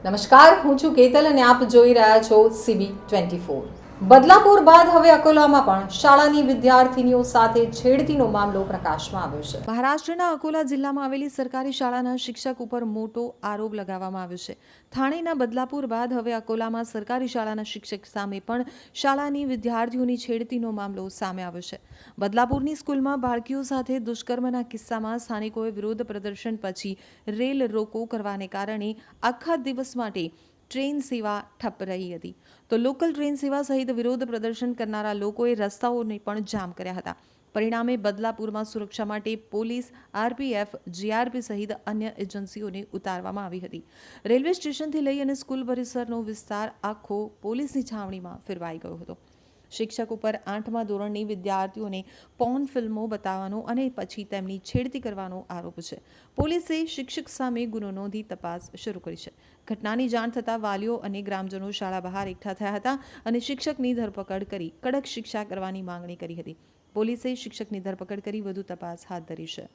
નમસ્કાર હું છું કેતલ અને આપ જોઈ રહ્યા છો સીબી ટ્વેન્ટી ફોર બદલાપુર બાદ હવે અકોલામાં પણ શાળાની વિદ્યાર્થીનીઓ સાથે છેડતીનો મામલો પ્રકાશમાં આવ્યો છે. મહારાષ્ટ્રના અકોલા જિલ્લામાં આવેલી સરકારી શાળાના શિક્ષક ઉપર મોટો આરોપ લગાવવામાં આવ્યો છે. થાણેના બદલાપુર બાદ હવે અકોલામાં સરકારી શાળાના શિક્ષક સામે પણ શાળાની વિદ્યાર્થીઓની છેડતીનો મામલો સામે આવ્યો છે. બદલાપુરની સ્કૂલમાં બાળકીઓ સાથે દુષ્કર્મના કિસ્સામાં સ્થાનિકોએ વિરોધ પ્રદર્શન પછી રેલ રોકો કરવાને કારણે આખા દિવસ માટે ટ્રેન સેવા ઠપ રહી હતી. તો લોકલ ટ્રેન સેવા સહિત વિરોધ પ્રદર્શન કરનારા લોકોએ રસ્તાઓને પણ જામ કર્યા હતા. પરિણામે બદલાપુરમાં સુરક્ષા માટે પોલીસ, આરપીએફ, જીઆરપી સહિત અન્ય એજન્સીઓને ઉતારવામાં આવી હતી. રેલવે સ્ટેશનથી લઈ અને સ્કૂલ પરિસરનો વિસ્તાર આખો પોલીસની છાવણીમાં ફેરવાઈ ગયો હતો. શિક્ષક ઉપર આઠમા ધોરણની વિદ્યાર્થીઓને પોર્ન ફિલ્મો બતાવવાનો અને પછી તેમની છેડતી કરવાનો આરોપ છે. પોલીસે શિક્ષક સામે ગુનો નોંધી તપાસ શરૂ કરી છે. ઘટનાની જાણ થતાં વાલીઓ અને ગ્રામજનો શાળા બહાર એકઠા થયા હતા અને શિક્ષકની ધરપકડ કરી કડક શિક્ષા કરવાની માંગણી કરી હતી. પોલીસે શિક્ષકની ધરપકડ કરી વધુ તપાસ હાથ ધરી છે.